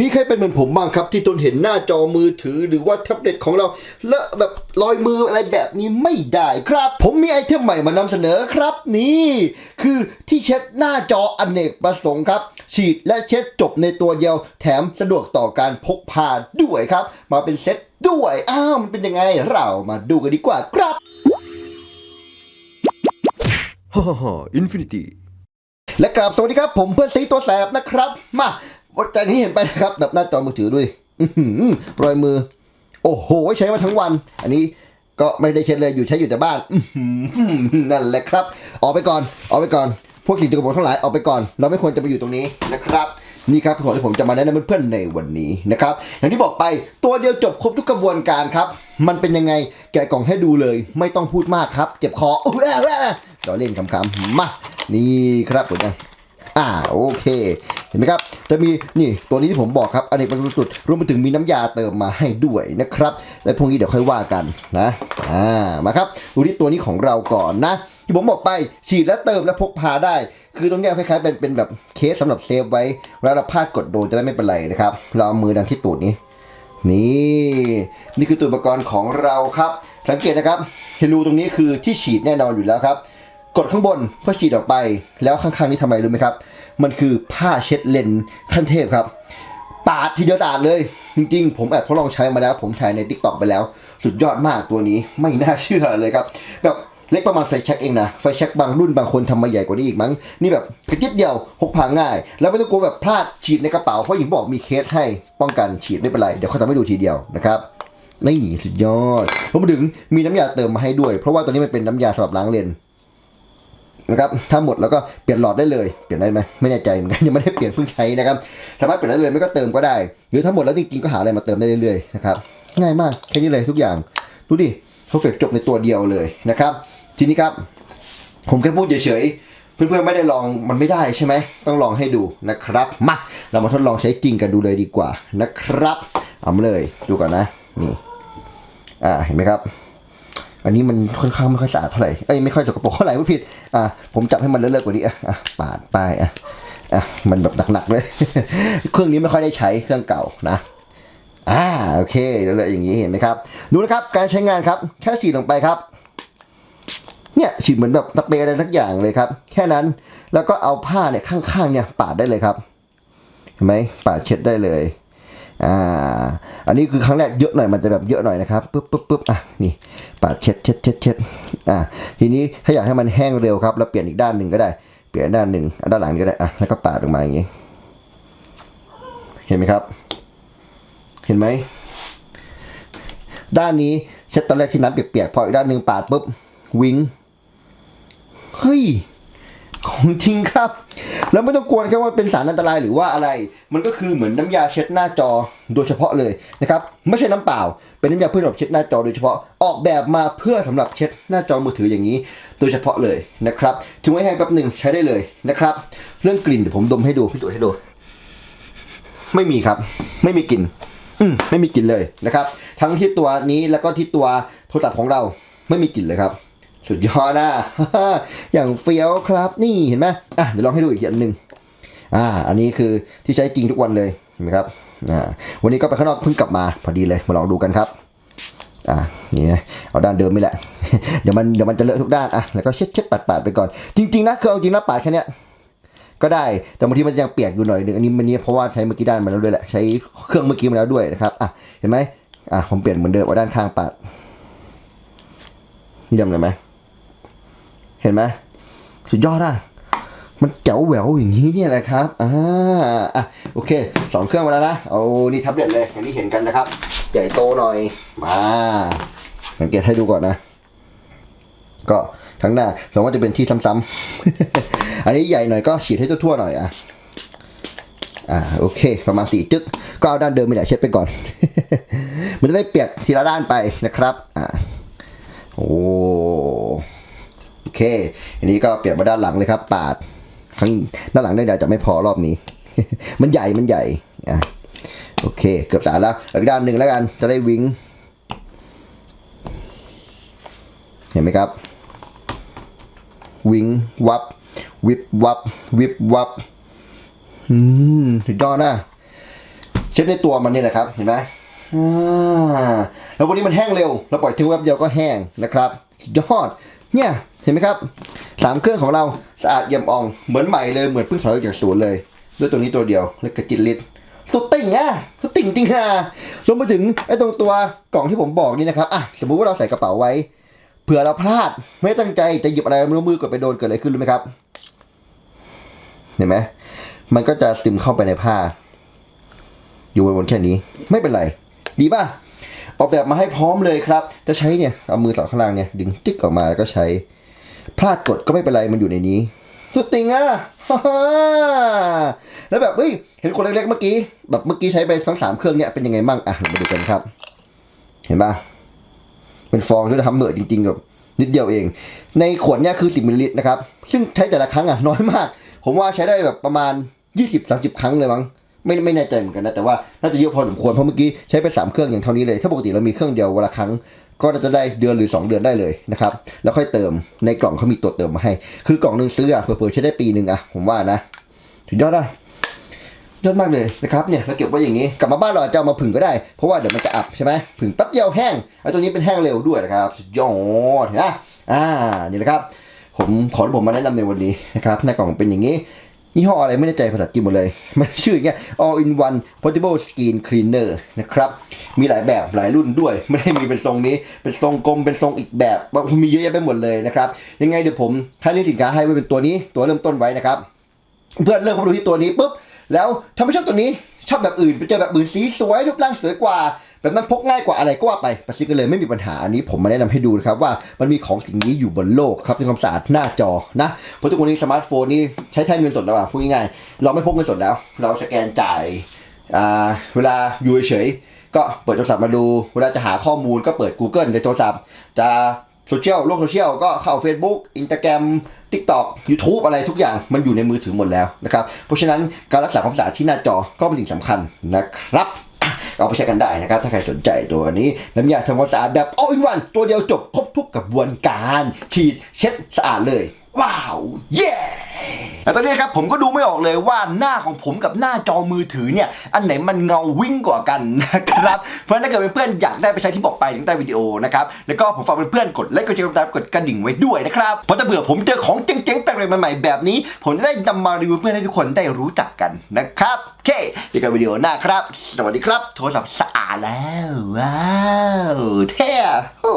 มีใครเป็นเหมือนผมบ้างครับ ที่ทนเห็นหน้าจอมือถือหรือว่าแท็บเล็ตของเราเลอะแบบลอยมืออะไรแบบนี้ไม่ได้ครับ ผมมีไอเทมใหม่มานำเสนอครับนี่ คือที่เช็ดหน้าจออเนกประสงค์ครับ ฉีดและเช็ดจบในตัวเดียว แถมสะดวกต่อการพกพาด้วยครับ มาเป็นเซ็ตด้วยอ้าวมันเป็นยังไงเรามาดูกันดีกว่าครับฮ่าฮ่าฮ่าอินฟินิตี้และกราบสวัสดีครับ ผมเพื่อนซีตัวแสบนะครับ มา วัดใจที่เห็นไปนะครับแบบหน้าจอมือถือด้วยอื้อหือรอยมือ โอ้โห ใช้มาทั้งวัน อันนี้ก็ไม่ได้เช็ดเลยอยู่ใช้อยู่แต่บ้านนั่นแหละครับ ออกไปก่อน ออกไปก่อน พวกสิ่งตกปรกทั้งหลายออกไปก่อน เราไม่ควรจะไปอยู่ตรงนี้นะครับ นี่ครับของที่ผมจะมาแนะนำเพื่อนๆในวันนี้นะครับ อย่างที่บอกไปตัวเดียวจบครบทุกกระบวนการครับ มันเป็นยังไงแกะกล่องให้ดูเลย ไม่ต้องพูดมากครับ เจ็บคออุ๊ยแอะแอะเราเล่นคำๆมานี่ครับผมนะ อ่าโอเค เห็นไหมครับ จะมีนี่ตัวนี้ที่ผมบอกครับอเนกประสงค์สุดรวมไปถึงมีน้ำยาเติมมาให้ด้วยนะครับและพวกนี้เดี๋ยวค่อยว่ากันนะอ่ามาครับดูที่ตัวนี้ของเราก่อนนะที่ผมบอกไปฉีดและเติมและพกพาได้ คือตรงนี้คล้ายๆเป็นเป็นแบบเคสสำหรับเซฟไว้เวลาเราพลาดกดโดนจะได้ไม่เป็นไรนะครับเราเอามือดันที่ตูดนี้ นี่นี่คือตัวอุปกรณ์ของเราครับ สังเกตนะครับเฮลูตรงนี้คือที่ฉีดแน่นอนอยู่แล้วครับกดข้างบนเพื่อฉีดออกไป แล้วข้างๆนี้ทำไมรู้ไหมครับ มันคือผ้าเช็ดเลนส์ขั้นเทพครับ ปาดทีเดียวตาดเลย จริงๆ ผมแอบทดลองใช้มาแล้ว ผมถ่ายใน t ิ k t o k ไปแล้ว สุดยอดมากตัวนี้ไม่น่าเชื่อเลยครับ แบบเล็กประมาณไฟแช็กเองนะ ไฟแช็กบางรุ่นบางคนทำมาใหญ่กว่านี้อีกมั้ง นี่แบบกระจิบเดียวพกพาง่าย แล้วไม่ต้องกลัวแบบพลาดฉีดในกระเป๋า เพราะอย่างบอกมีเคสให้ป้องกันฉีดไม่เป็นไร เดี๋ยวเขาทำให้ดูทีเดียวนะครับนี่สุดยอดรวมถึงมีน้ำยาเติมมาให้ด้วย เพราะว่าตัวนี้มันเป็นน้ำยาสำหรับล้างเลน นะครับถ้าหมดแล้วก็เปลี่ยนหลอดได้เลยเปลี่ยนได้ไหมไม่แน่ใจเหมือนกันยังไม่ได้เปลี่ยนเพิ่งใช้นะครับสามารถเปลี่ยนได้เลยไม่ก็เติมก็ได้ หรือถ้าหมดแล้วจริงๆก็หาอะไรมาเติมได้เรื่อยๆนะครับง่ายมากแค่นี้เลยทุกอย่างดูดิเพอร์เฟกจบในตัวเดียวเลยนะครับทีนี้ครับ ผมแค่พูดเฉยๆเพื่อนๆไม่ได้ลองมันไม่ได้ใช่ไหมต้องลองให้ดูนะครับมาเรามาทดลองใช้จริงกันดูเลยดีกว่านะครับเอามาเลยดูก่อนนะนี่อ่าเห็นไหมครับ อันนี้มันค่อนข้างไม่ค่อยสะอาดเท่าไหร่เอ้ยไม่ค่อยสกปรกเท่าไหร่ไม่ผิดอะผมจับให้มันเลอะๆกว่านี้อะอะปาดป้ายอะอะมันแบบหนักๆเลยเครื่องนี้ไม่ค่อยได้ใช้เครื่องเก่านะอ่าโอเคเลอะๆอย่างนี้เห็นไหมครับ ดูนะครับการใช้งานครับแค่ฉีดลงไปครับเนี่ยฉีดเหมือนแบบสเปรย์อะไรสักอย่างเลยครับ แค่นั้นแล้วก็เอาผ้าเนี่ยข้างๆเนี่ยปาดได้เลยครับ เห็นไหมปาดเช็ดได้เลย อ่า อันนี้คือครั้งแรกเยอะหน่อยมันจะแบบเยอะหน่อยนะครับปึ๊บปึ๊บปึ๊บอะนี่ปาดเช็ดเช็ดเช็ดเช็ดอ่าทีนี้ถ้าอยากให้มันแห้งเร็วครับเราเปลี่ยนอีกด้านหนึ่งก็ได้ เปลี่ยนด้านหนึ่งด้านหลังก็ได้อะแล้วก็ปาดออกมาอย่างนี้ เห็นไหมครับ เห็นไหมด้านนี้เช็ดตอนแรกที่น้ำเปียกๆพออีกด้านหนึ่งปาดปุ๊บวิงเฮ้ยของจริงครับ แล้วไม่ต้องกลัวนะครับว่าเป็นสารอันตรายหรือว่าอะไร มันก็คือเหมือนน้ำยาเช็ดหน้าจอโดยเฉพาะเลยนะครับไม่ใช่น้ำเปล่า เป็นน้ำยาเพื่อสำหรับเช็ดหน้าจอโดยเฉพาะออกแบบมาเพื่อสำหรับเช็ดหน้าจอมือถืออย่างนี้ โดยเฉพาะเลยนะครับถึงไว้แห้งแป๊บหนึ่งใช้ได้เลยนะครับ เรื่องกลิ่นเดี๋ยวผมดมให้ดูพิสูจน์ให้ดูไม่มีครับ ไม่มีกลิ่นอืมไม่มีกลิ่นเลยนะครับ ทั้งที่ตัวนี้แล้วก็ที่ตัวโทรศัพท์ของเราไม่มีกลิ่นเลยครับ สุดยอดนะอย่างเฟี้ยวครับนี่เห็นไหมอะเดี๋ยวลองให้ดูอีกอันหนึ่งอ่า อันนี้คือที่ใช้จริงทุกวันเลยเห็นไหมครับอ่าวันนี้ก็ไปข้างนอกเพิ่งกลับมาพอดีเลยมาลองดูกันครับอ่านี่นะเอาด้านเดิมไม่แหละ เดี๋ยวมันเดี๋ยวมันจะเลอะทุกด้านอะแล้วก็เช็ดเช็ดปัดปัดไปก่อน จริงๆนะคือเอาจริงนะปาดแค่เนี้ยก็ได้แต่บางทีมันยังเปียกอยู่หน่อยหนึ่งอันนี้มันนี้เพราะว่าใช้เมื่อกี้ด้านมาแล้วด้วยแหละใช้เครื่องเมื่อกี้มาแล้วด้วยนะครับอะเห็นไหมอะผมเปลี่ยนเหมือนเดิมเอาด้านข้างปาดนี่ดำเลยไหม เห็นไหมสุดยอดอะมันเจ๋วแหววอย่างนี้เนี่ยแหละครับ อ่า อะ โอเค สองเครื่องมาแล้วนะ เอานี่แท็บเล็ตเลย อย่างที่เห็นกันนะครับ ใหญ่โตหน่อย มาสังเกตให้ดูก่อนนะ ก็ทั้งหน้าสมมติว่าจะเป็นที่ซ้ำๆ อันนี้ใหญ่หน่อยก็ฉีดให้ทั่วๆหน่อยอะ อ่า โอเค ประมาณสี่จึ๊ก ก็เอาด้านเดิมไม่แหละเช็ดไปก่อน มันจะได้เปียกทีละด้านไปนะครับ อ่า โอ้ อเค อันนี้ก็เปลี่ยนมาด้านหลังเลยครับ ปาดข้างด้านหลังด้เดี๋ยวจะไม่พอรอบนี้ มันใหญ่มันใหญ่อะโอเค เกือบสารแล้วอีกด้านหนึ่งแล้วกัน จะได้วิงเห็นไหมครับ วิงวับ วิบวับ วิบวับอืมสุดยอดนะเช็ดในตัวมันนี่แหละครับ เห็นไหมอ่าแล้ววันนี้มันแห้งเร็ว เราปล่อยทิ้งไว้แป๊บเดียวก็แห้งนะครับ ยอด เนี่ยเห็นไหมครับสามเครื่องของเราสะอาดเยี่ยมอ่องเหมือนใหม่เลยเหมือนเพิ่งถอยออกจากสวนเลย ด้วยตัวนี้ตัวเดียวแล้วก็จิตลิตสุดติ่งอะสุดติ่งจริงนะรวมไปถึงไอ้ตรงตัวกล่องที่ผมบอกนี่นะครับอะสมมุติว่าเราใส่กระเป๋าไว้เผื่อเราพลาดไม่ตั้งใจจะหยิบอะไรไม่รู้มือกดไปโดนเกิดอะไรขึ้นรู้ไหมครับเห็นไหมมันก็จะซึมเข้าไปในผ้า อยู่บนๆแค่นี้ ไม่เป็นไร ดีป่ะ ออกแบบมาให้พร้อมเลยครับ จะใช้เนี่ยเอามือสอข้างล่างเนี่ยดึงจิ๊กออกมาแล้วก็ใช้ พลาดกดก็ไม่เป็นไรมันอยู่ในนี้ สุดติงอะฮ่าแล้วแบบเฮ้ยเห็นคนเล็กๆเมื่อกี้แบบเมื่อกี้ใช้ไปทั้งสามเครื่องเนี่ยเป็นยังไงบ้างอะมาดูกันครับ เห็นปะเป็นฟองที่ทำเหมือจริงๆแบบนิดเดียวเอง ในขวดเนี่ยคือ10มิลลิลิตรนะครับ ซึ่งใช้แต่ละครั้งอะน้อยมาก ผมว่าใช้ได้แบบประมาณ 20-30 ครั้งเลยมั้ง ไม่ไม่แน่ใจเหมือนกันนะ แต่ว่าน่าจะเยอะพอสมควรเพราะเมื่อกี้ใช้ไป 3 เครื่องอย่างเท่านี้เลย ถ้าปกติเรามีเครื่องเดียววันละครั้ง ก็จะได้เดือนหรือ 2 เดือนได้เลยนะครับแล้วค่อยเติมในกล่องเขามีตัวเติมมาให้ คือกล่องหนึ่งซื้ออะเผื่อๆใช้ได้ปีหนึ่งอะผมว่านะสุดยอดอะยอดมากเลยนะครับเนี่ยเราเก็บไว้อย่างนี้กลับมาบ้านเราอจะเอามาผึ่งก็ได้ เพราะว่าเดี๋ยวมันจะอับใช่ไหมผึ่งแป๊บเดียวแห้งไอ้ตัวนี้เป็นแห้งเร็วด้วยนะครับยอดนะอ่านี่แหละครับ ผมขอผมมาแนะนำในวันนี้นะครับหน้ากล่องเป็นอย่างนี้ ยี่ห้ออะไรไม่แน่ใจภาษาจีนหมดเลย มันชื่ออย่างเงี้ย all in one portable screen cleaner นะครับ มีหลายแบบหลายรุ่นด้วย ไม่ได้มีเป็นทรงนี้ เป็นทรงกลม เป็นทรงอีกแบบ มีเยอะแยะไปหมดเลยนะครับ ยังไงเดี๋ยวผมให้เลือกสินค้าให้ไว้เป็นตัวนี้ ตัวเริ่มต้นไว้นะครับ เพื่อนเริ่มเข้ามาดูที่ตัวนี้ปุ๊บ แล้วถ้าไม่ชอบตัวนี้ชอบแบบอื่นไปเจอแบบอื่นสีสวยรูปร่างสวยกว่า แบบนั้นพกง่ายกว่าอะไรก็ว่าไปไปซื้อกันเลยไม่มีปัญหาอันนี้ผมมาแนะนำให้ดูนะครับว่ามันมีของสิ่งนี้อยู่บนโลกครับเป็นความสะอาดหน้าจอนะเพราะทุกวันนี้สมาร์ทโฟนนี่ใช้แทนเงินสดแล้วอะพูดง่ายๆเราไม่พกเงินสดแล้ว เราสแกนจ่ายอ่าเวลาอยู่เฉยก็เปิดโทรศัพท์มาดู เวลาจะหาข้อมูลก็เปิด Google ในโทรศัพท์จะ โซเชียลโลกโซเชียลก็เข้า Facebook Instagram TikTok YouTube อะไรทุกอย่างมันอยู่ในมือถือหมดแล้วนะครับ เพราะฉะนั้นการรักษาความสะอาดที่หน้าจอก็เป็นสิ่งสำคัญนะครับเอาไปใช้กันได้นะครับ ถ้าใครสนใจตัวนี้น้ำยาทำความสะอาดแบบ all in one ตัวเดียวจบครบทุกกระบวนการ ฉีดเช็ดสะอาดเลย ว้าว เย้ แต่ตอนนี้ครับผมก็ดูไม่ออกเลยว่าหน้าของผมกับหน้าจอมือถือเนี่ยอันไหนมันเงาวิ่งกว่ากันนะครับเพราะฉะนั้นถ้าเกิดเพื่อนๆอยากได้ไปใช้ที่บอกไปตั้งแต่วิดีโอนะครับแล้วก็ผมฝากเพื่อนๆกดไลค์กดแชร์กดติดตามกดกระดิ่งไว้ด้วยนะครับเพราะถ้าเบื่อผมเจอของเจ๋งๆแปลกใหม่ๆแบบนี้ ผมจะได้นำมารีวิวเพื่อนให้ทุกคนได้รู้จักกันนะครับโอเคเจอกันวิดีโอหน้าครับ สวัสดีครับ โทรศัพท์สะอาดแล้ว ว้าว เท่โอ้